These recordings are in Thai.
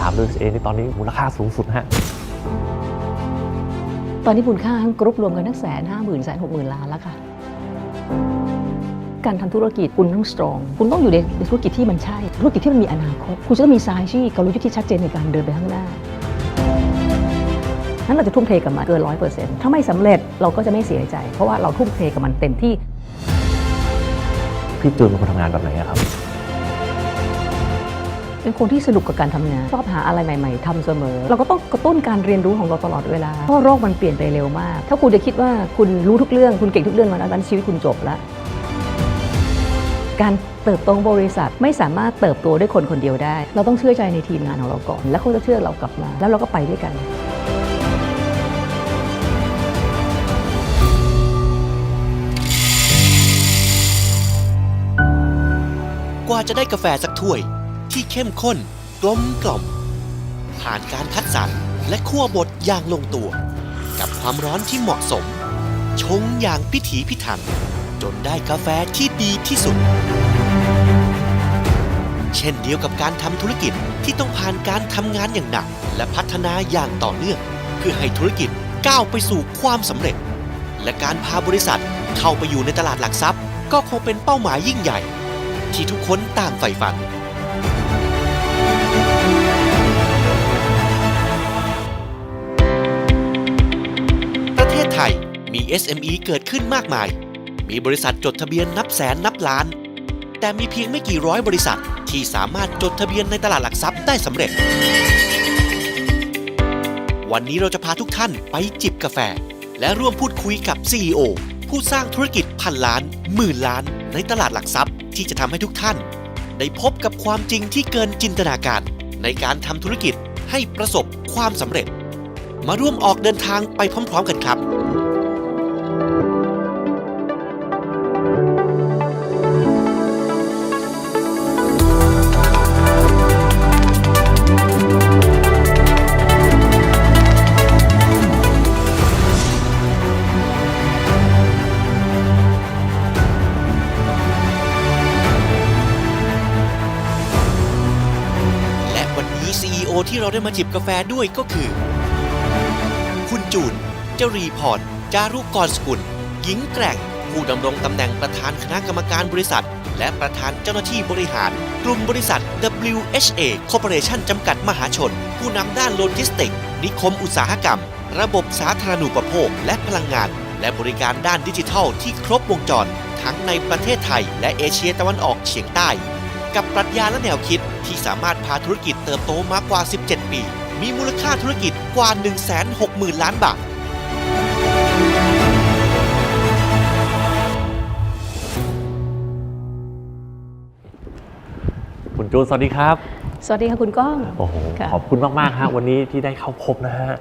ถาม WSA นี่ตอนนี้มูลค่าสูงสุดฮะตอนนี้มูลค่าทั้งกรุ๊ปรวมกันทั้งแสนห้าหมื่นแสนหกหมื่นล้านแล้วค่ะ การทำธุรกิจคุณต้องสตรอง คุณต้องอยู่ในธุรกิจที่มันใช่ ธุรกิจที่มันมีอนาคต คุณจะต้องมีสายที่กลยุทธ์ที่ชัดเจนในการเดินไปข้างหน้านั้นเราจะทุ่มเทกับมันเกินร้อยเปอร์เซ็นต์ถ้าไม่สำเร็จเราก็จะไม่เสียใจ เพราะว่าเราทุ่มเทกับมันเต็มที่ พี่จูนเป็นคนทำงานแบบไหนอะครับ เป็นคนที่สนุกกับการทำงาน ชอบหาอะไรใหม่ ๆทำเสมอ เราก็ต้องกระตุ้นการเรียนรู้ของเราตลอดเวลาเพราะโรคมันเปลี่ยนไปเร็วมาก ถ้าคุณจะคิดว่าคุณรู้ทุกเรื่องคุณเก่งทุกเรื่องมาแล้วนั้นชีวิตคุณจบแล้วการเติบโตองบริษัทไม่สามารถเติบโตด้วยคนคนเดียวได้ เราต้องเชื่อใจในทีมงานของเราก่อน แล้วเขาจะเชื่อเรากลับมา แล้วเราก็ไปด้วยกันกว่าจะได้กาแฟสักถ้วย ที่เข้มข้น กลมกล่อม ผ่านการคัดสรรและคั่วบดอย่างลงตัว กับความร้อนที่เหมาะสม ชงอย่างพิถีพิถัน จนได้กาแฟที่ดีที่สุด เช่นเดียวกับการทำธุรกิจที่ต้องผ่านการทำงานอย่างหนัก และพัฒนาอย่างต่อเนื่อง เพื่อให้ธุรกิจก้าวไปสู่ความสำเร็จ และการพาบริษัทเข้าไปอยู่ในตลาดหลักทรัพย์ ก็คงเป็นเป้าหมายยิ่งใหญ่ ที่ทุกคนต่างใฝ่ฝัน มี SME เกิดขึ้นมากมาย มีบริษัทจดทะเบียนนับแสนนับล้าน แต่มีเพียงไม่กี่ร้อยบริษัทที่สามารถจดทะเบียนในตลาดหลักทรัพย์ได้สำเร็จ วันนี้เราจะพาทุกท่านไปจิบกาแฟ และร่วมพูดคุยกับ CEO ผู้สร้างธุรกิจพันล้านหมื่นล้าน ในตลาดหลักทรัพย์ที่จะทำให้ทุกท่าน ได้พบกับความจริงที่เกินจินตนาการ ในการทำธุรกิจให้ประสบความสำเร็จ มาร่วมออกเดินทางไปพร้อม ๆ กันครับ ที่เราได้มาจิบกาแฟด้วยก็คือ คุณจูนจรีพรจารุกรสกุล หญิงแกร่ง ผู้ดำรงตำแหน่งประธานคณะกรรมการบริษัท และประธานเจ้าหน้าที่บริหาร กลุ่มบริษัท WHA Corporation จำกัดมหาชน ผู้นำด้านโลจิสติกส์นิคมอุตสาหกรรม ระบบสาธารณูปโภค และพลังงาน และบริการด้านดิจิทัลที่ครบวงจร ทั้งในประเทศไทย และเอเชียตะวันออกเฉียงใต้ กับปรัชญาและแนวคิดที่สามารถพาธุรกิจเติบโตมากกว่า 17 ปี มีมูลค่าธุรกิจกว่า 160,000 ล้านบาท คุณจูนสวัสดีครับ สวัสดีค่ะคุณก้อง โอ้โห ค่ะ ขอบคุณมาก ๆ ฮะ วันนี้ที่ได้เข้าพบนะฮะ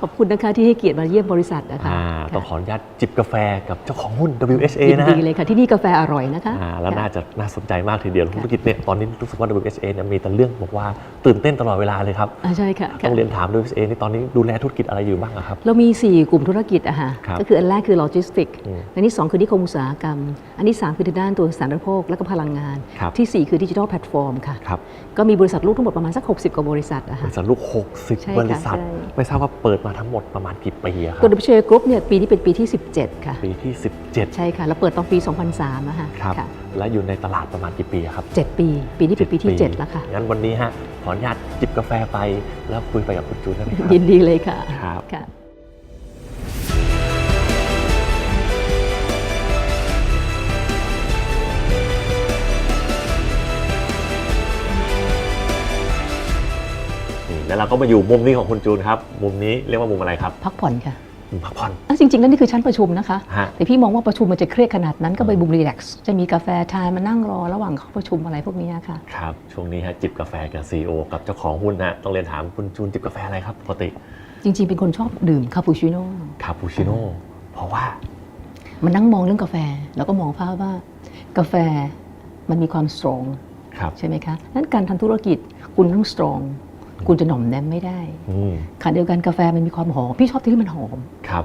ขอบคุณนะคะที่ให้เกียรติมาเยี่ยมบริษัทนะคะอ่าต้องขค่ะออนุญาตจิบกาแฟกับเจ้าของหุ้น WHA ยินนะดีฮะเลยค่ะ ที่นี่กาแฟอร่อยนะคะอ่าแล้วค่ะน่าจะน่าสนใจมากทีเดียวธุรกิจเนี่ยตอนนี้รู้สึกว่า WHA เนี่ยมีแต่เรื่องบอกว่าตื่นเต้นตลอดเวลาเลยครับอ่าใช่ค่ะต้ค่ะองเรียนถาม WHA นี่ตอนนี้ดูแลธุรกิจอะไรอยู่บ้างอะครับ เรามี 4 กลุ่มธุรกิจอะค่ะครับก็คืออันแรกคือโลจิสติกอืมอันที่ 2 คือนิคมอุตสาหกรรม อันที่ 3 คือทางด้านตัวสาธารณูปโภคและก็พลังงานครับที่ 4 คือดิจิทัลแพลตฟอร์มค่ะครับ ก็มีบริษัทลูกทั้งหมดประมาณสัก 60 กว่าบริษัทอะบค่ะ ริษัทลูก ใช่60ค่ะบริษัท ใช่ ไม่ทราบว่าเปิดมาทั้งหมดประมาณกี่ปีอะครัตัวบ WHA Group เนี่ยปีนี้เป็นปีที่ 17 ค่ะ ปีที่ 17 ใช่ค่ะ แล้วเปิดตอนปี 2003อะค่ะครับ ค่ะและอยู่ในตลาดประมาณกี่ปีอะครับ7ปี ปีนี้เป็นปีที่ 7 แล้วค่ะ งั้นวันนี้ฮะขออนุญาตจิบกาแฟไปแล้วคุยไปกับคุณจูนได้ไหมครับยินดีเลยค่ะ ครับ ค่ะ แล้วเราก็มาอยู่มุมนี้ของคุณจูนครับ มุมนี้เรียกว่ามุมอะไรครับ พักผ่อนค่ะมุมพักผ่อนอะจริงๆแล้วนี่คือชั้นประชุมนะคะฮะแต่พี่มองว่าประชุมมันจะเครียดขนาดนั้นก็ไปบุมรีแลกซ์จะมีกาแฟทานมานั่งรอระหว่างเข้าประชุมอะไรพวกนี้ค่ะ ครับ ช่วงนี้ฮะจิบกาแฟกับ CEO กับเจ้าของหุ้นนะต้องเรียนถามคุณจูนจิบกาแฟอะไรครับปกติ จริงๆ เป็นคนชอบดื่มคาปูชิโน่ คาปูชิโน่ เพราะว่า มันนั่งมองเรื่องกาแฟ แล้วก็มองภาพว่ากาแฟมันมีความสตรองครับใช่ไหมคะนั้นการทำธุรกิจคุณต้องสตรอง คุณจะหน่อมแนมไม่ได้อืมขณะเดียวกันกาแฟมันมีความหอม พี่ชอบที่มันหอม ครับ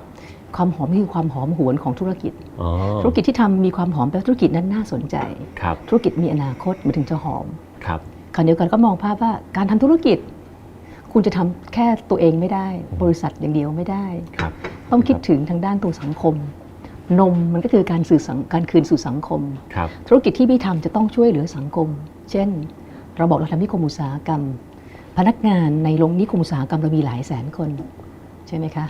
ความหอมนี่คือความหอมหวนของธุรกิจ อ๋อธุรกิจที่ทำมีความหอมแปลว่าธุรกิจนั้นน่าสนใจ ครับธุรกิจมีอนาคตมันถึงจะหอม ครับ ขณะเดียวกันก็มองภาพว่าการทำธุรกิจ คุณจะทำแค่ตัวเองไม่ได้ บริษัทอย่างเดียวไม่ได้ ครับ ต้องคิดถึงทางด้านตัวสังคม นมมันก็คือการสื่อสังการคืนสู่สังคม ครับ ธุรกิจที่พี่ทำจะต้องช่วยเหลือสังคม เช่น เราบอกเราทำนิคมอุตสาหกรรม พนักงานในโรงนิคมอุตสาหกรรมเรามีหลายแสนคนใช่ไหมคะ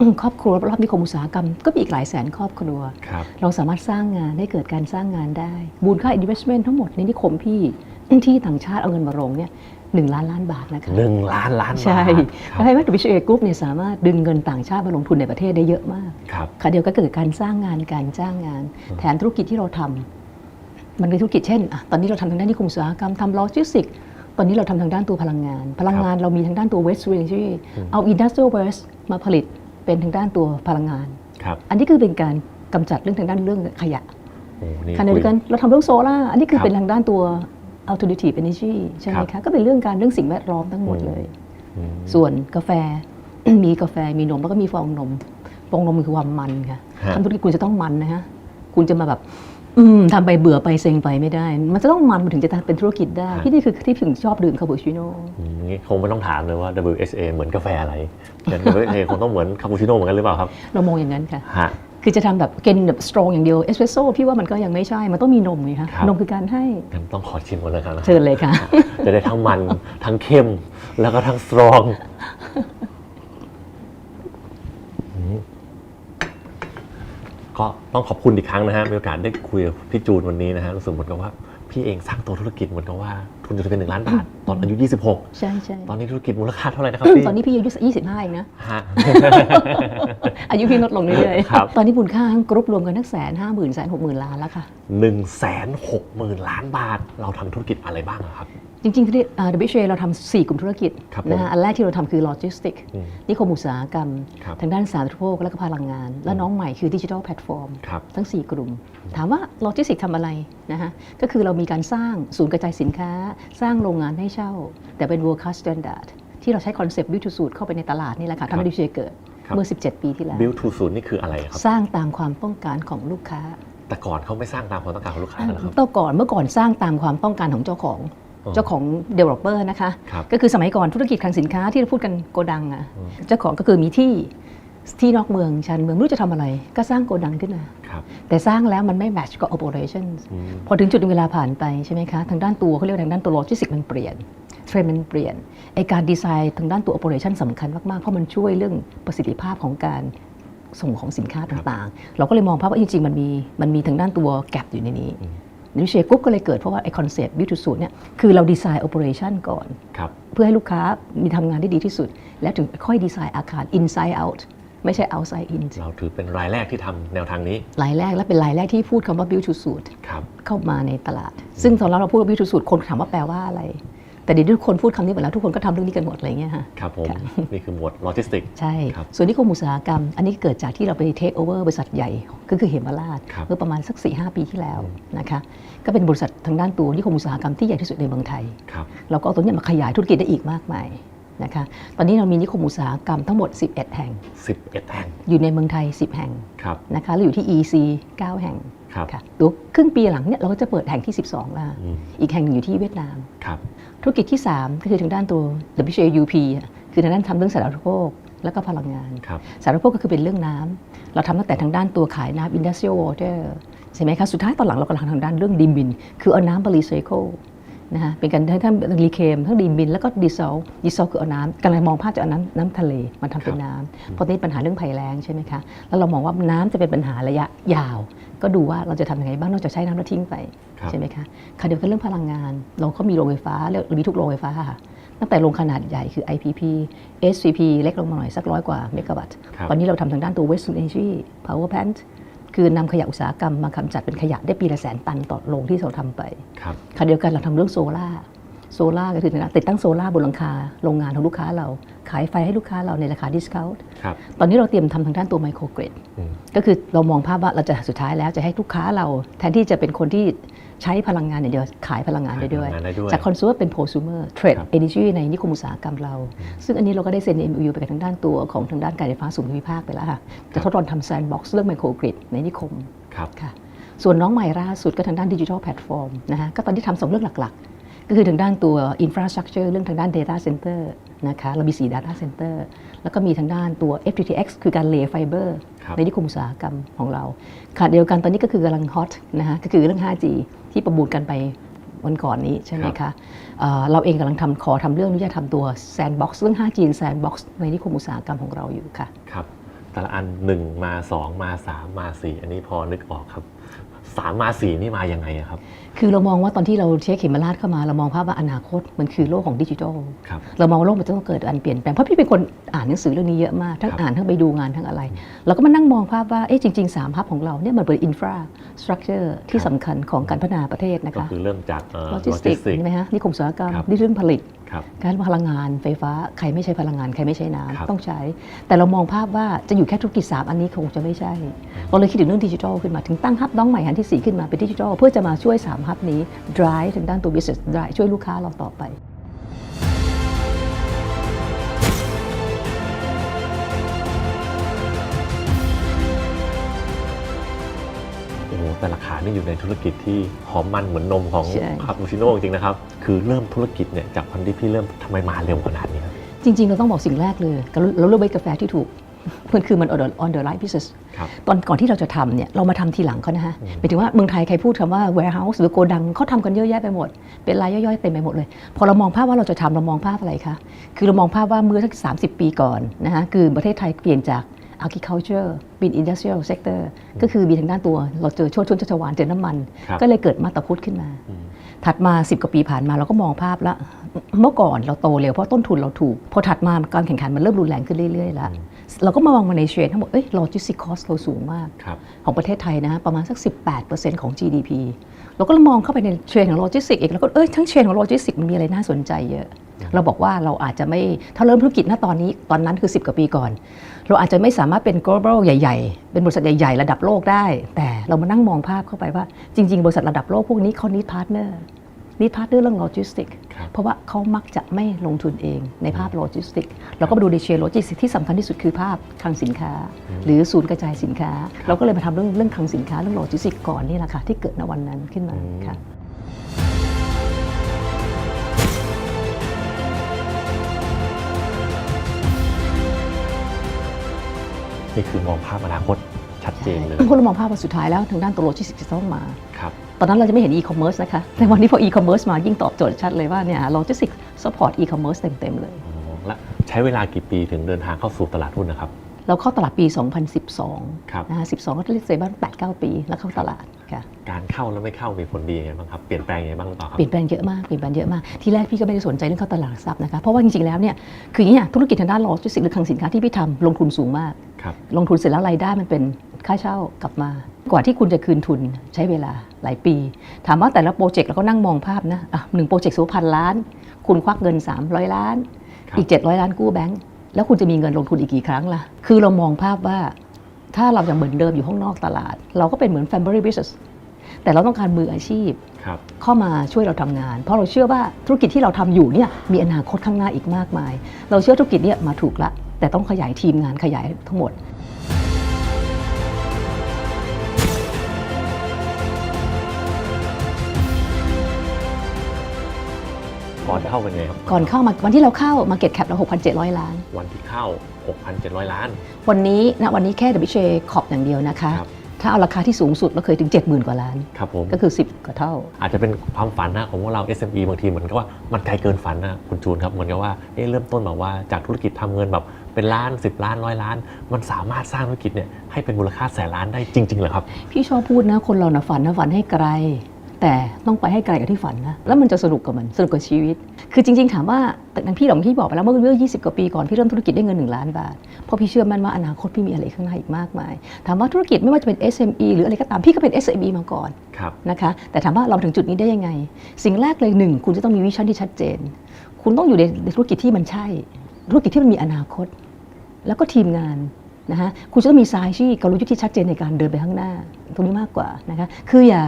อืมครอบครัวรอบนิคมอุตสาหกรรมก็มีอีกหลายแสนครอบครัวครับเราสามารถสร้างงานให้เกิดการสร้างงานได้มูลค่า investment ทั้งหมดในนิคมพี่ที่ต่างชาติเอาเงินมาลงเนี่ยหนึ่งล้านล้านบาทนะคะหนึ่งล้านล้านบาท ใช่ครัแล้วให้ว่า WHA Group เนี่ยสามารถดึงเงินต่างชาติมาลงทุนในประเทศได้เยอะมากครับค่ะเดียวก็เกิดการสร้างงานการจ้างงาน แถมธุรกิจที่เราทำมันเป็นธุรกิจเช่นอะตอนนี้เราทำทางด้านนิคมอุตสาหกรรมทำโลจิสติก ตอนนี้เราทำทางด้านตัวพลังงาน พลังงานเรามีทางด้านตัว waste energy เอา industrial waste มาผลิตเป็นทางด้านตัวพลังงาน ครับอันนี้คือเป็นการกำจัดเรื่องทางด้านเรื่องขยะโอ้นี่ขณะเดียวกันเราทำเรื่องโซล่าร์อันนี้คือครับเป็นทางด้านตัว alternative energy ใช่ไหมครัคะบก็เป็นเรื่องการเรื่องสิ่งแวดล้อมทั้งหมดเลย อืม ส่วนกาแฟ มีกาแฟมีนมแล้วก็มีฟองนม ฟองนมคือความมันค่ะฮะ ทำธุรกิจคุณจะต้องมันนะฮะ คุณจะมาแบบ อืมทำไปเบื่อไปเซ็งไปไม่ได้ มันจะต้องมันมันถึงจะเป็นธุรกิจได้พี่นี่คือที่ถึงชอบดื่มคาปูชิโน่อืมงี้คงไม่ต้องถามเลยว่า WHA เหมือนกาแฟอะไรแต่ WHA คงต้องเหมือนคาปูชิโน่เหมือนกันหรือเปล่าครับ เรามองอย่างนั้นค่ะ ฮะ คือจะทำแบบกินแบบสตรองอย่างเดียวเอสเปรสโซ่พี่ว่ามันก็ยังไม่ใช่ มันต้องมีนมไงคะครับ นมคือการให้งั้นต้องขอชิมก่อนเลยครับเชิญเลยค่ะ จะได้ทั้งมัน ทั้งเข้ม แล้วก็ทั้งสตรองอืม ก็ต้องขอบคุณอีกครั้งนะฮะมีโอกาสได้คุยกับพี่จูนวันนี้นะฮะรู้สึกเหมือนกับว่าพี่เองสร้างตัวธุรกิจเหมือนกับว่าทุนจะเป็นหนึ่งล้านบาทตอนอายุ 26 ใช่ใช่ตอนนี้ธุรกิจมูลค่าเท่าไหร่นะครับพี่ตอนนี้พี่อายุ25เองนะฮะอายุพี่ลดลงเรื่อยครับๆตอนนี้มูลค่าทั้งกรุ๊ปรวมกันทั้งแสนห้าหมื่นแสนหกหมื่นล้านแล้วค่ะหนึ่งแสนหกหมื่นล้านบาท เราทำธุรกิจอะไรบ้างอะครับ จริงๆที่อ่า WHA เราทำสี่กลุ่มธุรกิจครับผมนะฮะอันแรกที่เราทำคือโลจิสติกอืมนิคมอุตสาหกรรมครับทางด้านสาธารณูปโภคและก็พลังงาน และน้องใหม่คือดิจิทัลแพลตฟอร์มครับทั้ง 4 กลุ่ม ถามว่าโลจิสติกทำอะไรนะฮะก็คือเรามีการสร้างศูนย์กระจายสินค้า สร้างโรงงานให้เช่า แต่เป็น world class standard ที่เราใช้คอนเซปต์ build to suit เข้าไปในตลาดนี่แหละค่ะทำให้ WHA เกิดครับเมื่อ 17 ปีที่แล้ว build to ศูนย์นี่คืออะไรครับสร้างตามความต้องการของลูกค้า แต่ก่อนเขาไม่สร้างตามความต้องการของลูกค้ากันเหรอครับเมื่อก่อนเมื่อก่อนสร้างตามความต้องการของเจ้าของอ๋อ เจ้าของ developer นะคะครับก็คือสมัยก่อนธุรกิจคลังสินค้าที่เราพูดกันโกดังอะอืมเจ้าของก็คือมีที่ที่นอกเมืองชันเมืองไม่รู้จะทำอะไร ก็สร้างโกดังขึ้นมาครับแต่สร้างแล้วมันไม่แมทช์กับ operations อืมพอถึงจุดหนึ่งเวลาผ่านไปใช่ไหมคะ ทางด้านตัวเขาเรียกว่าทางด้านตัวโลจิสติกมันเปลี่ยนเทรนด์มันเปลี่ยนไอการดีไซน์ทางด้านตัว operation สำคัญมาก ๆ เพราะมันช่วยเรื่องประสิทธิภาพของการส่งของสินค้าต่าง ๆ เราก็เลยมองภาพว่าจริง ๆ มันมีมันมีทางด้านตัวแกลบอยู่ในนี้ นิเชกรุ๊ปก็เลยเกิดเพราะว่าไอคอนเซ็ปต์บิวทูสูตรเนี่ยคือเราดีไซน์ operation ก่อน ครับ เพื่อให้ลูกค้ามีทำงานได้ดีที่สุด แล้วถึงค่อยดีไซน์อาคาร inside out ไม่ใช่ outside in เราถือเป็นรายแรกที่ทำแนวทางนี้ รายแรกและเป็นรายแรกที่พูดคำว่า build to suit ครับ เข้ามาในตลาด ซึ่งตอนเราเราพูดว่า build to suit คนถามว่าแปลว่าอะไร แต่เดี๋ยวนี้ทุกคนพูดคำนี้หมดแล้วทุกคนก็ทำเรื่องนี้กันหมดอะไรเงี้ยค่ะ ครับผม ค่ะ นี่คือหมวดโลจิสติก ใช่ ครับ ส่วนนิคมอุตสาหกรรม อันนี้เกิดจากที่เราไปเทคโอเวอร์บริษัทใหญ่ ก็คือเหมราชครับ เมื่อประมาณสัก4-5ปีที่แล้วนะคะ ก็เป็นบริษัททางด้านตัวนิคมอุตสาหกรรมที่ใหญ่ที่สุดในเมืองไทยครับเราก็เอาตัวเนี้ยมาขยายธุรกิจได้อีกมากมายนะคะ ตอนนี้เรามีนิคมอุตสาหกรรมทั้งหมด 11 แห่ง 11 แห่ง อยู่ในเมืองไทย 10 แห่งครับนะคะ แล้วอยู่ที่ EC 9 แห่งครับค่ะตัวครึ่งปีหลังเนี่ยเราก็จะเปิดแห่งที่ 12แล้วอืมอีกแห่งหนึ่งอยู่ที่เวียดนามครับธุรกิจที่ 3 ก็คือทางด้านตัว WHUP อะคือทางด้านทำเรื่องสาธารณูปโภคแล้วก็พลังงานครับสาธารณูปโภคก็คือเป็นเรื่องน้ำเราทำตั้งแต่ทางด้านตัวขายน้ำ industrial water ใช่ไหมคะสุดท้ายตอนหลังเรากำลังทางด้านเรื่องดิมบิน คือเอาน้ำมารีไซเคิลนะคะเป็นการทั้งทั้งรีเคมทั้งดิมบิน แล้วก็ดีเซลดีเซลคือเอาน้ำกำลังมองภาพจะเอาน้ำน้ำทะเลมาทำเป็นน้ำเพราะตอนนี้ปัญหาเรื่องภัยแล้งใช่ไหมคะแล้วเรามองว่าน้ำจะเป็นปัญหาระยะยาว ก็ดูว่าเราจะทำยังไงบ้างนอกจากใช้น้ำแล้วทิ้งไปครับใช่ไหมคะค่ะเดียวกันเรื่องพลังงาน เราก็มีโรงไฟฟ้าเรียกมีทุกโรงไฟฟ้าค่ะตั้งแต่โรงขนาดใหญ่คือ IPP SVP เล็กลงมาหน่อยสักร้อยกว่าเมกะวัตต์ครับตอนนี้เราทำทางด้านตัว Waste to Energy Power Plant คือนำขยะอุตสาหกรรมมากำจัดเป็นขยะได้ปีละแสนตันต่อโรงที่เราทำไปครับค่ะเดียวกันเราทำเรื่องโซล่าโซล่าก็คือติดตั้งโซล่าบนหลังคาโรงงานของลูกค้าเรา ขายไฟให้ลูกค้าเราในราคาดิสคาวครับตอนนี้เราเตรียมทำทางด้านตัวไมโครเกรดอืมก็คือเรามองภาพว่าเราจะสุดท้ายแล้วจะให้ลูกค้าเรา แทนที่จะเป็นคนที่ ใช้พลังงานอย่างเดียวขายพลังงานได้ด้วยขายพลังงานได้ด้วย จากคอน sumer เป็น prosumer trade ครับ energy ในนิคมอุตสาหกรรมเรา ซึ่งอันนี้เราก็ได้เซ็น MOU ไปกับทางด้านตัวของทางด้านการไฟฟ้าส่วนภูมิภาคไปแล้วค่ะจะทดลองทำ sandbox เรื่องไมโครกริดในนิคมครับค่ะส่วนน้องใหม่ล่าสุดก็ทางด้านดิจิทัลแพลตฟอร์มนะคะก็ตอนที่ทำสองเรื่องหลัก ก็คือทางด้านตัว infrastructure เรื่องทางด้าน data center นะคะเรามี 4 data center แล้วก็มีทางด้านตัว FTTX คือการ lay fiber ครับในนิคมอุตสาหกรรมของเราขณะเดียวกันตอนนี้ก็คือกำลังฮอตนะคะก็คือเรื่อง 5G ที่ประมูลกันไปวันก่อนนี้ใช่ไหมครัคะบเอ่อเราเองกำลังทำขอทำเรื่องที่จะทำตัว sandbox เรื่อง 5G sandbox ในนิคมอุตสาหกรรมของเราอยู่ค่ะครับแต่ละอัน 1 มา 2 มา 3 มา 4 อันนี้พอนึกออกครับ 3มา4นี่มายังไงอะครับ คือเรามองว่าตอนที่เราเช็คเขมราชเข้ามาเรามองภาพว่าอนาคตมันคือโลกของดิจิทัลครับ เรามองว่าโลกมันจะต้องเกิดการเปลี่ยนแปลงเพราะพี่เป็นคนอ่านหนังสือเรื่องนี้เยอะมากทั้งครับอ่านทั้งไปดูงานทั้งอะไรเราก็มานั่งมองภาพว่าเอ๊ะจริงๆ3ภาพของเราเนี่ยมันเป็นอินฟราสตรักเจอร์ที่สำคัญของการพัฒนาประเทศนะก็คะคือเริ่มจากเอ่อโลจิสติก logistics ใช่ไหมฮะนิคมอุตสาหกรรมครับนี่เรื่องผลิตครับ การพลังงานไฟฟ้าใครไม่ใช้พลังงานใครไม่ใช้น้ำครับต้องใช้ แต่เรามองภาพว่าจะอยู่แค่ธุรกิจ 3 อันนี้คงจะไม่ใช่เราเลยคิดถึงเรื่องดิจิทัลขึ้นมาถึงตั้งฮับน้องใหม่อันที่ 4 ขึ้นมาเป็นดิจิทัลเพื่อจะมาช่วย3ฮับนี้ drive ถึงด้านตัว business drive ช่วยลูกค้าเราต่อไป แต่ละขานี่อยู่ในธุรกิจที่หอมมันเหมือนนมของใช่ คาปูชิโน่จริงๆนะครับ คือเริ่มธุรกิจเนี่ยจากวันที่พี่เริ่มทำไมมาเร็วขนาดนี้ครับ จริง ๆ เราต้องบอกสิ่งแรกเลยเราเราเลือกเบกาแฟที่ถูกมันคือมัน on the on the right business ครับ ตอนก่อนที่เราจะทำเนี่ยเรามาทำทีหลังเขานะฮะอืมหมายถึงว่าเมืองไทยใครพูดคำว่า warehouse หรือโกดังเขาทำกันเยอะแยะไปหมด เป็นรายย่อยๆเต็มไปหมดเลย พอเรามองภาพว่าเราจะทำเรามองภาพอะไรคะ คือเรามองภาพว่าเมื่อสักสาปีก่อนนะฮะคือประเทศไทยเปลี่ยนจาก agriculture เป็น industrial sector ก็คือมีทางด้านตัวเราเจอชนชนชัชวานเจอน้ำมัน ครับก็เลยเกิดมาตาพุทธขึ้นมาอืมถัดมา 10 กว่าปีผ่านมาเราก็มองภาพแล้วเมื่อก่อนเราโตเร็วเพราะต้นทุนเราถูก พอถัดมาการแข่งขันมันเริ่มรุนแรงขึ้นเรื่อยๆแล้วเราก็มามองมาในเทรนทั้งหมดเอ้ยโลจิสติกคอสเราสูงมาก ครับ ของประเทศไทยนะประมาณสัก 18%ของ GDP เราก็มองเข้าไปในเทรนของโลจิสติกอีกแล้วก็เอ้ยทั้งเทรนของโลจิสติกมันมีอะไรน่าสนใจเยอะ เราบอกว่าเราอาจจะไม่ถ้าเริ่มธุรกิจณตอนนี้ตอนนั้นคือ 10 กว่าปีก่อน เราอาจจะไม่สามารถเป็น global ใหญ่ ๆ เป็นบริษัทใหญ่ ๆ ระดับโลกได้ แต่เรามานั่งมองภาพเข้าไปว่า จริง ๆ บริษัทระดับโลกพวกนี้เขา need partner need partner เรื่องโลจิสติกครับเพราะว่าเขามักจะไม่ลงทุนเองในภาพโลจิสติกเราก็มาดูในเชนโลจิสติกที่สำคัญที่สุดคือภาพคลังสินค้า หรือศูนย์กระจายสินค้า เราก็เลยมาทำเรื่องเรื่องคลังสินค้าเรื่องโลจิสติกก่อนนี่แหละค่ะที่เกิดในวันนั้นขึ้นมาอืมค่ะ นี่คือมองภาพอนาคตชัดเจนเลยเพราะเรามองภาพว่าสุดท้ายแล้วทางด้านตัวโลจิสติกจะต้องมาครับตอนนั้นเราจะไม่เห็นอีคอมเมิร์ซนะคะ แต่วันนี้พออีคอมเมิร์ซมายิ่งตอบโจทย์ชัดเลยว่าเนี่ยโลจิสติกสปอร์ตอีคอมเมิร์ซเต็มๆเลยอ๋อและใช้เวลากี่ปีถึงเดินทางเข้าสู่ตลาดหุ้นนะครับ เราเข้าตลาดปี 2012ครับ นะฮะ12 ก็เรียกเซบ้าน8-9 ปี แล้วเข้าตลาดค่ะ การเข้าแล้วไม่เข้ามีผลดียังไงบ้างครับ เปลี่ยนแปลงยังไงบ้างหรือเปล่าครับ เปลี่ยนแปลงเยอะมาก เปลี่ยนแปลงเยอะมาก ที่แรกพี่ก็ไม่ได้สนใจเรื่องเข้าตลาดหลักทรัพย์นะคะ เพราะว่าจริงๆ แล้วเนี่ย คืออย่างนี้ยธุรกิจทางด้านโลจิสติกส์หรือคลังสินค้าที่พี่ทำลงทุนสูงมาก ครับ ลงทุนเสร็จแล้วรายได้มันเป็นค่าเช่ากลับมา กว่าที่คุณจะคืนทุนใช้เวลาหลายปี ถามว่าแต่ละโปรเจกต์เราก็นั่งมองภาพนะอะหนึ่งโปรเจกต์สูพันล้าน คุณควักเงิน 300 ล้าน ครับ อีก 700 ล้านกู้แบงก์ แล้วคุณจะมีเงินลงทุนอีกกี่ครั้งล่ะ คือเรามองภาพว่าถ้าเรายังเหมือนเดิมอยู่ข้างนอกตลาด เราก็เป็นเหมือน family business แต่เราต้องการมืออาชีพครับเข้ามาช่วยเราทำงาน เพราะเราเชื่อว่าธุรกิจที่เราทำอยู่เนี่ยมีอนาคตข้างหน้าอีกมากมาย เราเชื่อธุรกิจเนี่ยมาถูกละ แต่ต้องขยายทีมงานขยายทั้งหมด อนเข้าเป็นไงครับ ก่อนเข้ามาวันที่เราเข้า Market Cap เรา6,700 ล้าน วันที่เข้า 6,700 ล้าน วันนี้ณวันนี้แค่ WJ ขอบอย่างเดียวนะคะ ครับ ถ้าเอาราคาที่สูงสุดเราเคยถึง 70,000 กว่าล้าน ครับผม ก็คือ 10 กว่าเท่า อาจจะเป็นความฝันนะของพวกเรา SME บางทีเหมือนกับว่ามันไกลเกินฝันนะคุณจูนครับเหมือนกับว่าเอ๊ะเริ่มต้นแบบว่าจากธุรกิจทำเงินแบบเป็นล้าน 10 ล้านร้อยล้าน มันสามารถสร้างธุรกิจเนี่ยให้เป็นมูลค่าแสนล้านได้จริงๆเหรอครับ พี่ชอบพูดนะ คนเรานะฝันนะฝันให้ไกล แต่ต้องไปให้ไกลกับที่ฝันนะ แล้วมันจะสนุกกับมันสนุกกับชีวิต คือจริง ๆ ถามว่าแต่นั้นพี่หลงพี่บอกไปแล้วเมื่อเมื่อ20 กว่าปีก่อนพี่เริ่มธุรกิจได้เงิน 1 ล้านบาท เพราะพี่เชื่อมั่นว่าอนาคตพี่มีอะไรข้างหน้าอีกมากมาย ถามว่าธุรกิจไม่ว่าจะเป็น SME หรืออะไรก็ตามพี่ก็เป็น SME มาก่อนครับนะคะ แต่ถามว่าเราถึงจุดนี้ได้ยังไง สิ่งแรกเลยหนึ่งคุณจะต้องมีวิชั่นที่ชัดเจน คุณต้องอยู่ในธุรกิจที่มันใช่ ธุรกิจที่มันมีอนาคต แล้วก็ทีมงานนะคะคุณจะต้องมีสายที่กลยุทธ์ที่ชัดเจนในการเดินไปข้างหน้า ตรงนี้มากกว่านะคะคืออย่า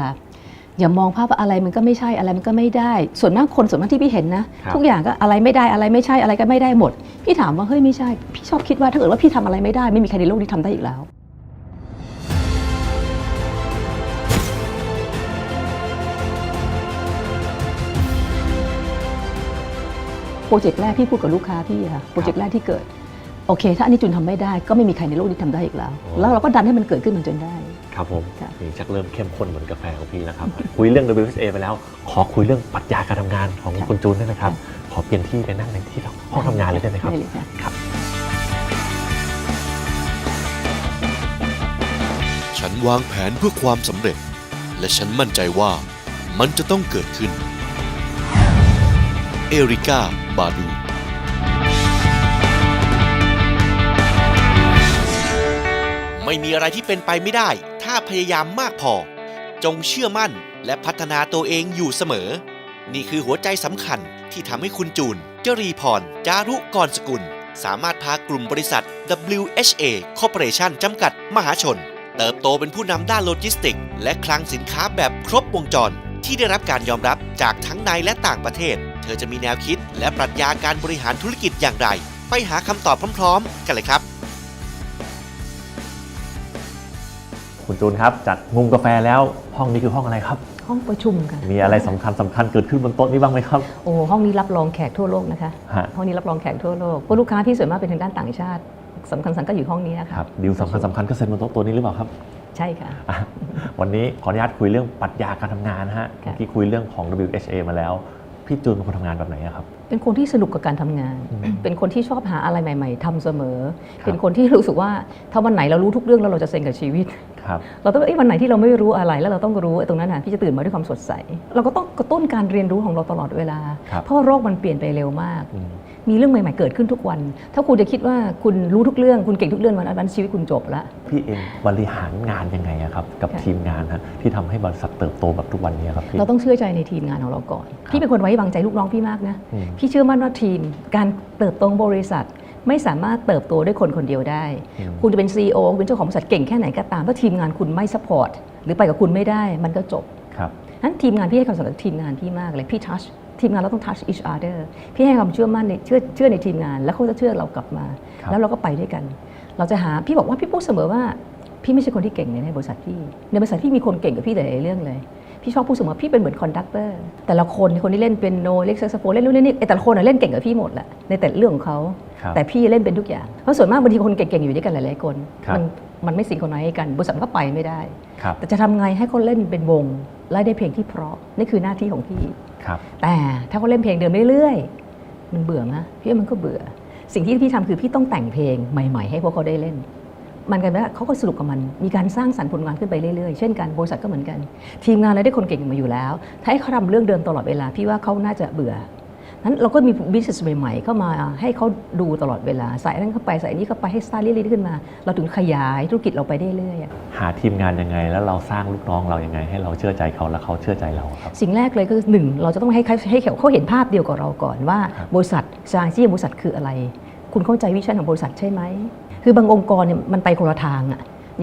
อย่ามองภาพว่าอะไรมันก็ไม่ใช่อะไรมันก็ไม่ได้ ส่วนมากคนส่วนมากที่พี่เห็นนะครับทุกอย่างก็อะไรไม่ได้อะไรไม่ใช่อะไรก็ไม่ได้หมด พี่ถามว่าเฮ้ยไม่ใช่ พี่ชอบคิดว่าถ้าเกิดว่าพี่ทำอะไรไม่ได้ไม่มีใครในโลกนี้ทำได้อีกแล้วพโปรเจกต์แรกพี่พูดกับลูกค้าพี่ค่ะโปรเจกต์แรกที่เกิด โอเค ถ้าอันนี้จุนทำไม่ได้ ก็ไม่มีใครในโลกนี้ทำได้อีกแล้วโอ้แล้วเราก็ดันให้มันเกิดขึ้นมันจนได้ ครับผมค่ะ นี่ชักเริ่มเข้มข้นเหมือนกาแฟของพี่แล้วครับ คุยเรื่อง WSA ไปแล้ว ขอคุยเรื่องปรัชญาการทำงานของค่ะ คุณจูนได้ไหมครับค่ะขอเปลี่ยนที่ไปนั่งในที่ห้องทำงานเลยได้ไหมครับ ได้เลยค่ะครับฉันวางแผนเพื่อความสำเร็จ และฉันมั่นใจว่ามันจะต้องเกิดขึ้น เอริกาบาดู ไม่มีอะไรที่เป็นไปไม่ได้ ถ้าพยายามมากพอ จงเชื่อมั่นและพัฒนาตัวเองอยู่เสมอ นี่คือหัวใจสำคัญที่ทำให้คุณจูน จรีพร จารุกรสกุล สามารถพากลุ่มบริษัท WHA Corporation จำกัดมหาชน เติบโตเป็นผู้นำด้านโลจิสติก และคลังสินค้าแบบครบวงจร ที่ได้รับการยอมรับจากทั้งในและต่างประเทศ เธอจะมีแนวคิดและปรัชญาการบริหารธุรกิจอย่างไร ไปหาคำตอบพร้อม ๆ กันเลยครับ คุณจูนครับ จากมุมกาแฟแล้วห้องนี้คือห้องอะไรครับ ห้องประชุมกันมีอะไรสำคัญสำคัญเกิดขึ้นบนโต๊ะนี้บ้างไหมครับโอ้ห้องนี้รับรองแขกทั่วโลกนะคะฮะห้องนี้รับรองแขกทั่วโลกเพราะลูกค้าพี่ส่วนมากเป็นทางด้านต่างชาติสำคัญสำคัญก็อยู่ห้องนี้นะคคะรับดีลสำคัญสำคัญก็เซ็นบนโต๊ะตัวนี้หรือเปล่าครับ ใช่ค่ะอะวันนี้ขออนุญาตคุยเรื่องปรัชญาการทำงานนะฮะค่ะเมื่อกี้คุยเรื่องของ WHA มาแล้ว พี่จูนเป็นคนทำงานแบบไหนอะครับ เป็นคนที่สนุกกับการทำงานอืมเป็นคนที่ชอบหาอะไรใหม่ ๆทำเสมอครับเป็นคนที่รู้สึกว่าถ้าวันไหนเรารู้ทุกเรื่องแล้วเราจะเซ็งกับชีวิต ครับ เราต้องเอ้ยวันไหนที่เราไม่รู้อะไรแล้วเราต้องรู้ไอ้ตรงนั้นนะพี่จะตื่นมาด้วยความสดใส เราก็ต้องกระตุ้นการเรียนรู้ของเราตลอดเวลาครับเพราะว่าโรคมันเปลี่ยนไปเร็วมากอื มมีเรื่องใหม่ๆเกิดขึ้นทุกวัน ถ้าคุณจะคิดว่าคุณรู้ทุกเรื่องคุณเก่งทุกเรื่องวันนั้นชีวิตคุณจบละพี่เองบริหารงานยังไงอะครับ กับค่ะทีมงานฮะที่ทำให้บริษัทเติบโตแบบทุกวันนี้ครับพี่เราต้องเชื่อใจในทีมงานของเราก่อนพี่เป็นคนไว้วางใจลูกน้องพี่มากนะอืมพี่เชื่อมั่นว่าทีม การเติบโตของบริษัทไม่สามารถเติบโตด้วยคนคนเดียวได้อืมคุณจะเป็น CEO คุณเป็นเจ้าของบริษัทเก่งแค่ไหนก็ตาม ถ้าทีมงานคุณไม่สปอร์ตหรือไปกับคุณไม่ได้ มันก็จบครับนั้นทีมงานพี่ให้ความสำคัญกับทีมงานพี่มากเลยพี่ทัช ทีมงานเราต้อง touch each other พี่ให้ความเชื่อมั่นในเชื่อเชื่อในทีมงาน แล้วเขาจะเชื่อเรากลับมา ครับ แล้วเราก็ไปด้วยกัน เราจะหาพี่บอกว่าพี่พูดเสมอว่า พี่ไม่ใช่คนที่เก่งในบริษัทพี่ในบริษัทพี่มีคนเก่งกับพี่หลายๆเรื่องเลย พี่ชอบพูดเสมอพี่เป็นเหมือนคอนดักเตอร์แต่ละคนคนที่เล่นเป็นโนเล่นแซกโซโฟนเล่นนู่นเล่นนี่ไอ้แต่ละคนน่ะเล่นเก่งกับพี่หมดแหละในแต่เรื่องของเขาครับ แต่พี่เล่นเป็นทุกอย่างเพราะส่วนมากบางทีคนเก่งๆอยู่ด้วยกันหลายๆคนครับ มันมันไม่สิงคนไหนกันบริษัทมันก็ไปไม่ได้ ครับ แต่จะทำไงให้เขาเล่นเป็นวงและได้เพลงที่เพราะนี่คือหน้าที่ของพี่ครับ แต่ถ้าเขาเล่นเพลงเดิมเรื่อยๆมันเบื่อนะพี่มันก็เบื่อ สิ่งที่พี่ทำคือพี่ต้องแต่งเพลงใหม่ ๆ ให้พวกเขาได้เล่น มันกันว่าเขาก็สรุปกับมัน มีการสร้างสรรค์ผลงานขึ้นไปเรื่อยๆ เช่นกันบริษัทก็เหมือนกัน ทีมงานเราได้คนเก่งมาอยู่แล้ว ถ้าให้เขาทำเรื่องเดิมตลอดเวลาพี่ว่าเขาน่าจะเบื่อ นั้นเราก็มีบิสเนสใหม่ๆเข้ามาให้เขาดูตลอดเวลาใส่อันนั้นเข้าไปใส่อันนี้เข้าไปให้สไตล์เรื่อยๆขึ้นมา เราถึงขยายธุรกิจเราไปได้เรื่อยๆหาทีมงานยังไงแล้วเราสร้างลูกน้องเรายังไง ให้เราเชื่อใจเขาและเขาเชื่อใจเราครับ สิ่งแรกเลยก็คือหนึ่งเราจะต้องให้เขาให้เขาเห็นภาพเดียวกับเราก่อนว่าครับบริษัทสไตล์ที่บริษัทคืออะไร คุณเข้าใจวิชั่นของบริษัทใช่ไหมคือบางองค์กรเนี่ยมันไปคนละทางอะ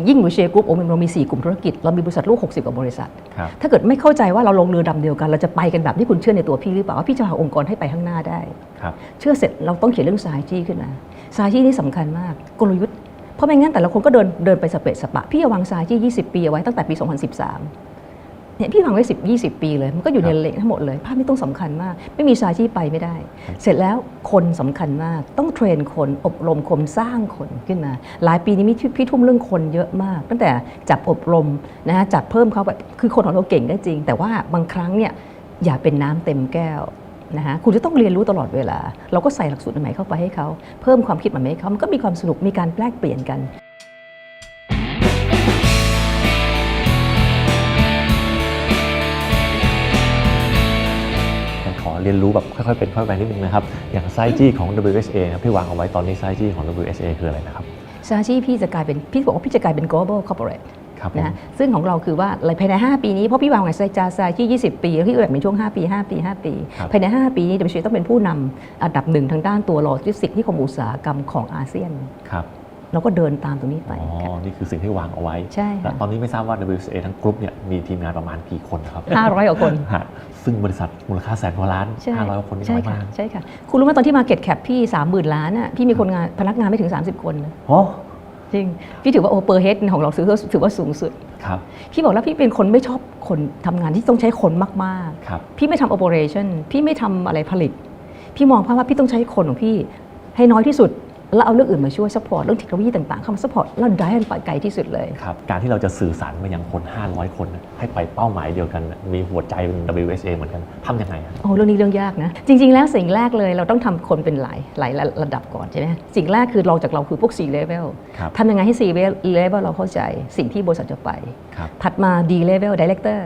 ยิ่งหนูเชียร์กรุ๊ปโอ้เรามี 4 กลุ่มธุรกิจ เรามีบริษัทลูก 60 กว่าบริษัทครับถ้าเกิดไม่เข้าใจว่าเราลงเรือดำเดียวกัน เราจะไปกันแบบที่คุณเชื่อในตัวพี่หรือเปล่าว่าพี่จะพาองค์กรให้ไปข้างหน้าได้ครับเชื่อเสร็จเราต้องเขียนเรื่องสายจี้ขึ้นมาสายจี้นี่สำคัญมากกลยุทธ์เพราะไม่งั้นแต่ละคนก็เดินเดินไปสเปะสปะพี่จะวางสายจี้20 ปีเอาไว้ตั้งแต่ปี 2013 เนี่ยพี่วางไว้10 20ปีเลย มันก็อยู่ในครับเลขทั้งหมดเลย ภาพนี้ต้องสำคัญมาก ไม่มีสายจี้ไปไม่ได้ เสร็จแล้วคนสำคัญมาก ต้องเทรนคน อบรมคนสร้างคนขึ้นมา หลายปีนี้มีพี่ทุ่มเรื่องคนเยอะมาก ตั้งแต่จับอบรมนะฮะจับเพิ่มเขาแบบคือคนของเราเก่งได้จริง แต่ว่าบางครั้งเนี่ยอย่าเป็นน้ำเต็มแก้วนะคะคุณจะต้องเรียนรู้ตลอดเวลา เราก็ใส่หลักสูตรใหม่เข้าไปให้เขา เพิ่มความคิดใหม่ให้เขามันก็มีความสนุกมีการแลกเปลี่ยนกัน เรียนรู้แบบค่อยๆเป็นค่อยๆไปนิดนึงนะครับ อย่างไซจี้ของ WHA นะพี่วางเอาไว้ตอนนี้ไซจี้ของ WHA คืออะไรนะครับซาชิพี่จะกลายเป็นพี่บอกว่าพี่จะกลายเป็น global corporate ครับผมนะซึ่งของเราคือว่าภายใน 5 ปีนี้ เพราะพี่วางไว้ไซจาซาที่ 20 ปีแล้วพี่ก็แบบเป็นช่วง 5 ปี 5 ปี 5 ปีครับภายใน 5 ปีนี้ WHA ต้องเป็นผู้นำอันดับหนึ่งทางด้านตัวโลจิสติกส์ที่ของอุตสาหกรรมของอาเซียนครับเราก็เดินตามตรงนี้ไปอ๋อค่ะนี่คือสิ่งที่วางเอาไว้ ใช่ค่ะและตอนนี้ไม่ทราบว่า WHA ทั้งกรุ๊ปเนี่ยมีทีมงานประมาณกี่คนครับ 500กว่าคนฮะ ซึ่งบริษัทมูลค่าแสนกว่าล้านใช่500กว่าคนนี่ใช่น้อยค่ะมากใช่ค่ะ คุณรู้ไหมตอนที่ Market Cap พี่30,000ล้านอะพี่มีคนงานพนักงานไม่ถึง 30 คนนะโอ้จริง พี่ถือว่าโอเปอร์เฮดของเราถือว่าถือว่าสูงสุดครับพี่บอกแล้วพี่เป็นคนไม่ชอบคนทำงานที่ต้องใช้คนมากครับๆพี่ไม่ทำโอเปอเรชั่นพี่ไม่ทำอะไรผลิต พี่มองภาพว่าพี่ต้องใช้คนของพี่ให้น้อยที่สุด แล้วเอาเรื่องอื่นมาช่วยซัพพอร์ตเรื่องเทคโนโลยีต่างๆ เข้ามาซัพพอร์ตแล้วได้ให้ไปไกลที่สุดเลยครับการที่เราจะสื่อสารไปยังคน 500 คนนะให้ไปเป้าหมายเดียวกันนะมีหัวใจเป็น WSA เหมือนกันทำยังไงครับโอ้เรื่องนี้เรื่องยากนะ จริง ๆ แล้วสิ่งแรกเลยเราต้องทำคนเป็นหลายหลายระดับก่อนใช่ไหมสิ่งแรกคือเราจากเราคือพวก C level ครับทำยังไงให้ C level เราเข้าใจสิ่งที่บริษัทจะไปครับถัดมา D level director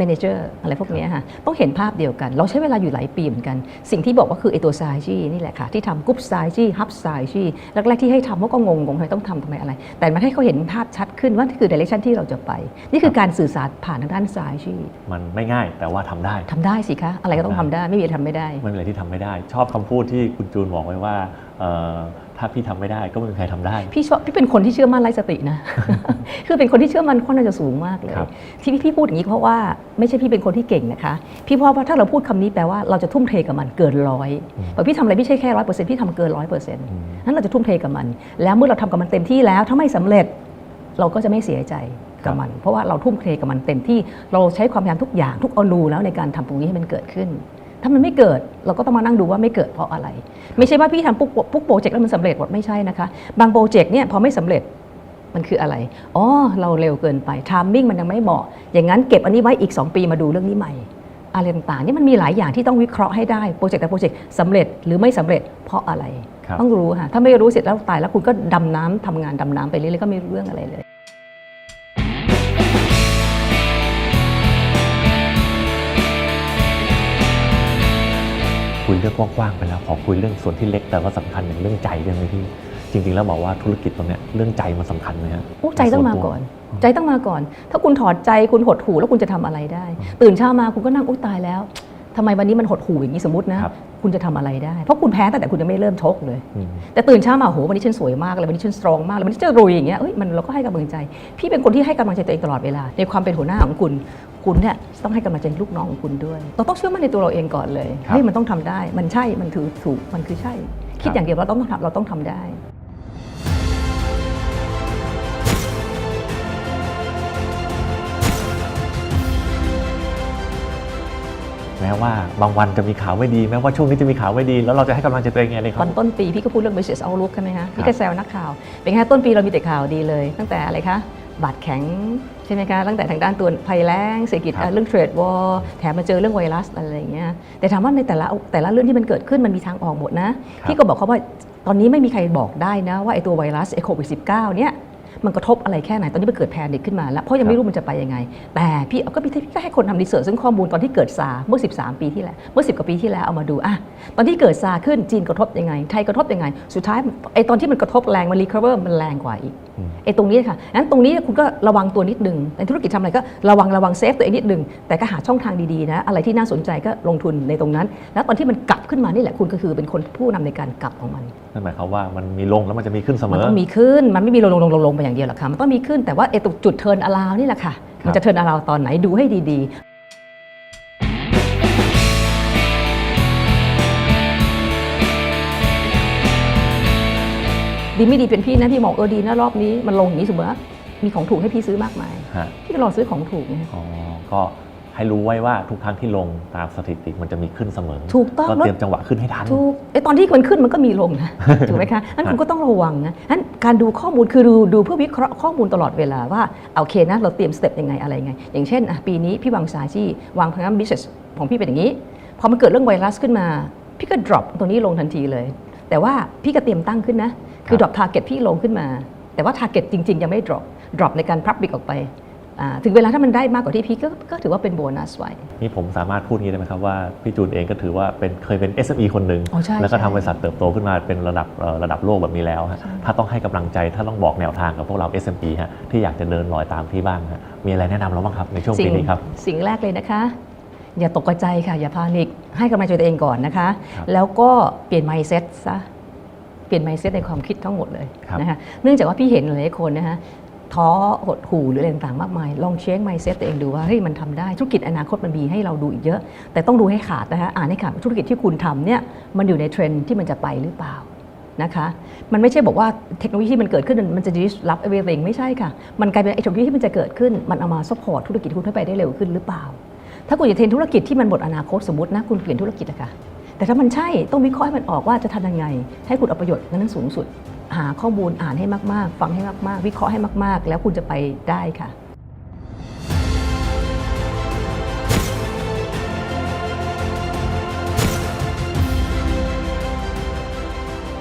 manager อะไรพวกเนี้ยค่ะต้องเห็นภาพเดียวกัน เราใช้เวลาอยู่หลายปีเหมือนกัน สิ่งที่บอกว่าคือไอตัว strategy นี่แหละค่ะ ที่ทำกรุ๊ป strategy hub strategy แรกๆที่ให้ทำว่าก็งงๆทำไมต้องทำทำไมอะไร แต่มันให้เขาเห็นภาพชัดขึ้นว่านี่คือ direction ที่เราจะไป นี่คือการสื่อสารผ่านทางด้าน strategy มันไม่ง่ายแต่ว่าทำได้ทำได้สิคะอะไรก็ต้องทำได้ไม่มีอะไรทำไม่ได้ไม่มีอะไรที่ทำไม่ได้ ชอบคำพูดที่คุณจูนบอกไว้ว่าเอ่อ ถ้าพี่ทำไม่ได้ก็ไม่มีใครทำได้ พี่ชอบพี่เป็นคนที่เชื่อมั่นไร้สตินะ คือเป็นคนที่เชื่อมั่นค่อนข้างจะสูงมากเลยครับที่พี่พี่พูดอย่างนี้เพราะว่าไม่ใช่พี่เป็นคนที่เก่งนะคะ พี่เพราะว่าถ้าเราพูดคำนี้แปลว่าเราจะทุ่มเทกับมันเกินร้อยพอพี่ทำอะไรไม่ใช่แค่ร้อยเปอร์เซ็นต์พี่ทำเกินร้อยเปอร์เซ็นต์อืมนั้นเราจะทุ่มเทกับมัน แล้วเมื่อเราทำกับมันเต็มที่แล้วถ้าไม่สำเร็จเราก็จะไม่เสียใจกับมัน เพราะว่าเราทุ่มเทกับมันเต็มที่เราใช้ความพยายามทุกอย่างทุกอนูแล้วในการทำตรงนี้ให้มันเกิดขึ้น ถ้ามันไม่เกิดเราก็ต้องมานั่งดูว่าไม่เกิดเพราะอะไร ไม่ใช่ว่าพี่ทำปุ๊บปุ๊บโปรเจกต์แล้วมันสำเร็จหมดไม่ใช่นะคะ บางโปรเจกต์เนี่ยพอไม่สำเร็จมันคืออะไร อ๋อ เราเร็วเกินไปทามมิ่งมันยังไม่เหมาะ อย่างนั้นเก็บอันนี้ไว้อีก 2 ปีมาดูเรื่องนี้ใหม่ อะไรต่างๆนี่มันมีหลายอย่างที่ต้องวิเคราะห์ให้ได้ โปรเจกต์แต่โปรเจกต์สำเร็จหรือไม่สำเร็จเพราะอะไรครับต้องรู้ค่ะ ถ้าไม่รู้เสร็จแล้วตายแล้วคุณก็ดำน้ำทำงานดำน้ำไปเรื่อยๆก็ไม่รู้เรื่องอะไรเลย คุยเรื่องกว้างๆไปแล้วขอคุยเรื่องส่วนที่เล็กแต่ว่าสำคัญอย่างเรื่องใจได้ไหมพี่จริงๆแล้วบอกว่าธุรกิจตรงเนี้ยเรื่องใจมันสำคัญไหมฮะโอ้ใจต้องมาก่อนส่วนตัวใจต้องมาก่อน ถ้าคุณถอดใจคุณหดหูแล้วคุณจะทำอะไรได้ ตื่นเช้ามาคุณก็นั่งอุ้ยตายแล้วทำไมวันนี้มันหดหูอย่างนี้สมมตินะครับคุณจะทำอะไรได้ เพราะคุณแพ้ตั้งแต่คุณยังไม่เริ่มชกเลยอืมแต่ตื่นเช้ามาโหวันนี้ฉันสวยมากเลยวันนี้ฉันสตรองมากเลยวันนี้ฉันจะรวยอย่างเงี้ยเอ้ยมันเราก็ให้กำลังใจ พี่เป็นคนที่ให้กำลังใจตัวเองตลอดเวลาในความเป็นหัวหน้าของคุณ คุณเนี่ยต้องให้กำลังใจลูกน้องของคุณด้วยเราต้องเชื่อมั่นในตัวเราเองก่อนเลยครับเฮ้ยมันต้องทำได้ มันใช่มันถือถูกมันคือใช่ คิดครับ อย่างเดียวเราต้องทำเราต้องทำได้ แม้ว่าบางวันจะมีข่าวไม่ดี แม้ว่าช่วงนี้จะมีข่าวไม่ดี แล้วเราจะให้กำลังใจตัวเองไงเลยคตรัอบ นต้นปีพี่ก็พูดเรื่อง business outlook ใช่ไหมคะพี่ก็แซวนักข่าว เป็นไงคะต้นปีเรามีแต่ข่าวดีเลย ตั้งแต่อะไรคะ บาดแข็งใช่ไหมคะตั้งแต่ทางด้านตัวภัยแล้งเศรษฐกิจครับเรื่องเทรดวอลแถมมาเจอเรื่องไวรัสอะไรอย่างเงี้ยแต่ถามว่าในแต่ละแต่ละเรื่องที่มันเกิดขึ้นมันมีทางออกหมดนะพี่ก็บอกเขาว่าตอนนี้ไม่มีใครบอกได้นะว่าไอ้ตัวไวรัสไอ้โควิด -19 เนี่ย มันกระทบอะไรแค่ไหน ตอนนี้มันเกิดแพนิคขึ้นมาแล้ว เพราะยังไม่รู้มันจะไปยังไง แต่พี่ก็พี่พี่ก็ให้คนทำรีเสิร์ชซึ่งข้อมูลตอนที่เกิดซาร์เมื่อ 13 ปีที่แล้ว เมื่อ 10 กว่าปีที่แล้วเอามาดูอะตอนที่เกิดซาร์ขึ้นจีนกระทบยังไง ไทยกระทบยังไง สุดท้ายไอ้ตอนที่มันกระทบแรงมันรีคาเวอร์มันแรงกว่าอีกอืมไอ้ตรงนี้ค่ะงั้นตรงนี้คุณก็ระวังตัวนิดนึงในธุรกิจทำอะไรก็ระวังระวังเซฟตัวเองนิดนึงแต่ก็หาช่องทางดีๆนะอะไรที่น่าสนใจก็ลงทุนในตรงนั้น แล้วตอนที่มันกลับขึ้นมานี่แหละคุณก็คือเป็นคนผู้นำในการกลับของมันนั่นหมายความว่ามันมีลงแล้วมันจะมีขึ้นเสมมันอต้องมีขึ้นมันไม่มีลงลงลงลงลงไปอย่างเดียวหรอกค่ะมันต้องมีขึ้นแต่ว่าไอ้ตรงจุดเทิร์นอลาวนี่แหละค่ะมันจะเทิร์นอลาวตอนไหนดูให้ดีๆดีไม่ดีเป็นพี่นะพี่มองเออดีนะรอบนี้มันลงอย่างนี้สมมติว่ามีของถูกให้พี่ซื้อมากมายฮะพี่ก็รอซื้อของถูกไงอ๋อก็ ให้รู้ไว้ว่าทุกครั้งที่ลงตามสถิติมันจะมีขึ้นเสมอถูกต้องก็เตรียมจังหวะขึ้นให้ทันถูกไอ้ตอนที่มันขึ้นมันก็มีลงนะถูกไหมคะนั้นคุณก็ต้องระวังนะนั้นการดูข้อมูลคือดูดูเพื่อวิเคราะห์ข้อมูลตลอดเวลาว่าโอเคนะเราเตรียมสเต็ปยังไงอะไรยังไง อย่างเช่นอะปีนี้พี่วางสายที่วางแผน business ของพี่เป็นอย่างนี้พอมันเกิดเรื่องไวรัสขึ้นมา พี่ก็ drop ตัวนี้ลงทันทีเลย แต่ว่าพี่ก็เตรียมตั้งขึ้นนะคือครับ drop target พี่ลงขึ้นมา แต่ว่า target จริง ๆ ยังไม่ drop drop ในการ public ออกไปอ่า ถึงเวลาถ้ามันได้มากกว่าที่พี่ก็ก็ถือว่าเป็นโบนัสไว้นี่ผมสามารถพูดงี้ได้ไหมครับว่าพี่จูนเองก็ถือว่าเป็นเคยเป็น SME คนหนึ่งอ๋อใช่แล้วก็ใช่ทำบริษัทเติบโตขึ้นมาเป็นระดับเอ่อระดับโลกแบบนี้แล้วฮะถ้าต้องให้กำลังใจถ้าต้องบอกแนวทางกับพวกเรา SME ฮะที่อยากจะเดินรอยตามพี่บ้างฮะมีอะไรแนะนำเราบ้างครับในช่วงปีนี้ครับสิ่งแรกเลยนะคะ อย่าตกใจค่ะอย่าพานิกให้กำลังใจตัวเองก่อนนะคะครับแล้วก็เปลี่ยน mindset ซะเปลี่ยน mindset ในความคิดทั้งหมดเลยครับนะคะเนื่องจากว่าพี่เห็นหลายๆคนนะคะ ท้อหดหู่หรืออะไรต่างๆมากมาย ลองเช็ค mindset ตัวเองดูว่าเฮ้ยมันทำได้ธุรกิจอนาคตมันมีให้เราดูอีกเยอะ แต่ต้องดูให้ขาดนะคะอ่านให้ขาดธุรกิจที่คุณทำเนี่ยมันอยู่ในเทรนด์ที่มันจะไปหรือเปล่านะคะมันไม่ใช่บอกว่าเทคโนโลยีที่มันเกิดขึ้นมันจะ disrupt everything ไม่ใช่ค่ะ มันกลายเป็นไอ้เทคโนโลยีที่มันจะเกิดขึ้น มันเอามา support ธุรกิจคุณให้ไปได้เร็วขึ้นหรือเปล่า ถ้าคุณจะเทรนธุรกิจที่มันหมดอนาคตสมมตินะคุณเปลี่ยนธุรกิจอะค่ะแต่ถ้ามันใช่ต้องวิเคราะห์ให้มันออกว่าจะทำยังไง ให้คุณเอาประโยชน์นั้นสูงสุด หาข้อมูลอ่านให้มากๆ ฟังให้มากๆ วิเคราะห์ให้มากๆ แล้วคุณจะไปได้ค่ะ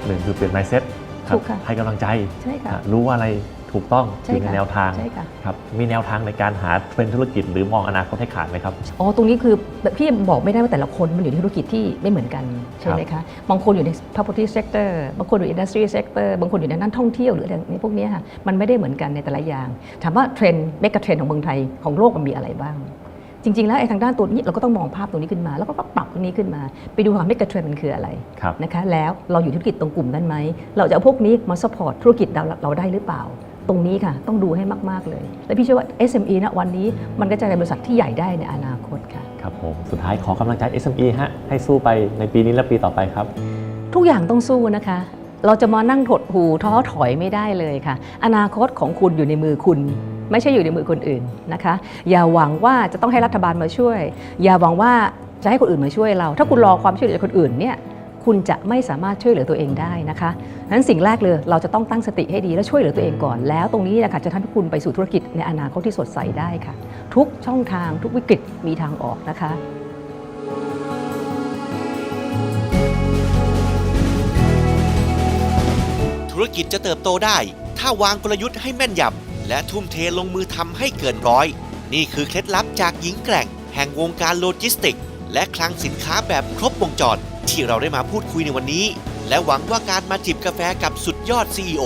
หนึ่งคือเปลี่ยน mindset ครัถูบกค่ะให้กำลังใจใช่ค่ะอะรู้ว่าอะไร ถูกต้องใช่อยู่ในค่ะแนวทางใช่ค่ะ ครับมีแนวทางในการหาเทรนด์ธุรกิจหรือมองอนาคตให้ขาดไหมครับ อ๋อ ตรงนี้คือแบบพี่บอกไม่ได้ว่าแต่ละคนมันอยู่ในธุรกิจที่ไม่เหมือนกัน ใช่ไหมคะ บางคนอยู่ใน property sector บางคนอยู่ industry sector บางคนอยู่ในนั้นท่องเที่ยวหรืออะไรในพวกเนี้ยค่ะ มันไม่ได้เหมือนกันในแต่ละอย่าง ถามว่าเทรนด์เมกะเทรนด์ของเมืองไทยของโลกมันมีอะไรบ้าง จริง ๆ แล้วไอ้ทางด้านตัวนี้เราก็ต้องมองภาพตรงนี้ขึ้นมา แล้วก็ปรับตรงนี้ขึ้นมา ไปดูว่าเมกะเทรนด์มันคืออะไร ครับ นะคะแล้วเราอยู่ธุรกิจตรงกลุ่มนั้นไหม เราจะเอาพวกนี้มา support ธุรกิจเราเราได้หรือเปล่า ตรงนี้ค่ะ ต้องดูให้มาก ๆ เลย และพี่เชื่อว่า SME ณวันนี้มันก็จะเป็นบริษัทที่ใหญ่ได้ในอนาคตค่ะ ครับผม สุดท้ายขอกำลังใจ SME ฮะ ให้สู้ไปในปีนี้และปีต่อไปครับ ทุกอย่างต้องสู้นะคะ เราจะมานั่งถดหูท้อถอยไม่ได้เลยค่ะ อนาคตของคุณอยู่ในมือคุณไม่ใช่อยู่ในมือคนอื่นนะคะ อย่าหวังว่าจะต้องให้รัฐบาลมาช่วย อย่าหวังว่าจะให้คนอื่นมาช่วยเรา ถ้าคุณรอความช่วยเหลือจากคนอื่นเนี่ย คุณจะไม่สามารถช่วยเหลือตัวเองได้นะคะดังนั้นสิ่งแรกเลยเราจะต้องตั้งสติให้ดีและช่วยเหลือตัวเองก่อน แล้วตรงนี้นะคะจะทำให้คุณไปสู่ธุรกิจในอนาคตที่สดใสได้ค่ะ ทุกช่องทางทุกวิกฤตมีทางออกนะคะธุรกิจจะเติบโตได้ ถ้าวางกลยุทธ์ให้แม่นยำและทุ่มเทลงมือทำให้เกินร้อย นี่คือเคล็ดลับจากหญิงแกร่ง แห่งวงการโลจิสติก และคลังสินค้าแบบครบวงจร ที่เราได้มาพูดคุยในวันนี้ และหวังว่าการมาจิบกาแฟกับสุดยอด CEO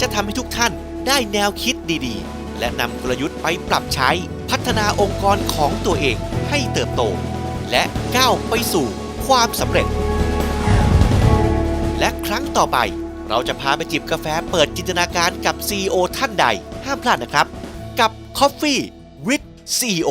จะทำให้ทุกท่านได้แนวคิดดีๆ และนำกลยุทธ์ไปปรับใช้ พัฒนาองค์กรของตัวเองให้เติบโต และก้าวไปสู่ความสำเร็จ และครั้งต่อไปเราจะพาไปจิบกาแฟเปิดจินตนาการกับ CEO ท่านใด ห้ามพลาดนะครับ กับ Coffee with CEO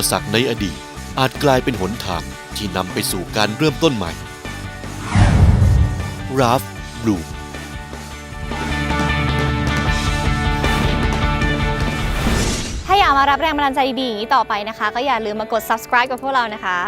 ปสรรคในอดีต อาจกลายเป็นหนทางที่นำไปสู่การเริ่มต้นใหม่ ราฟบลูถ้าอยากมารับแรงบันดาลใจดีๆอย่างนี้ต่อไปนะคะ ก็อย่าลืมมากด subscribe กับพวกเรานะคะ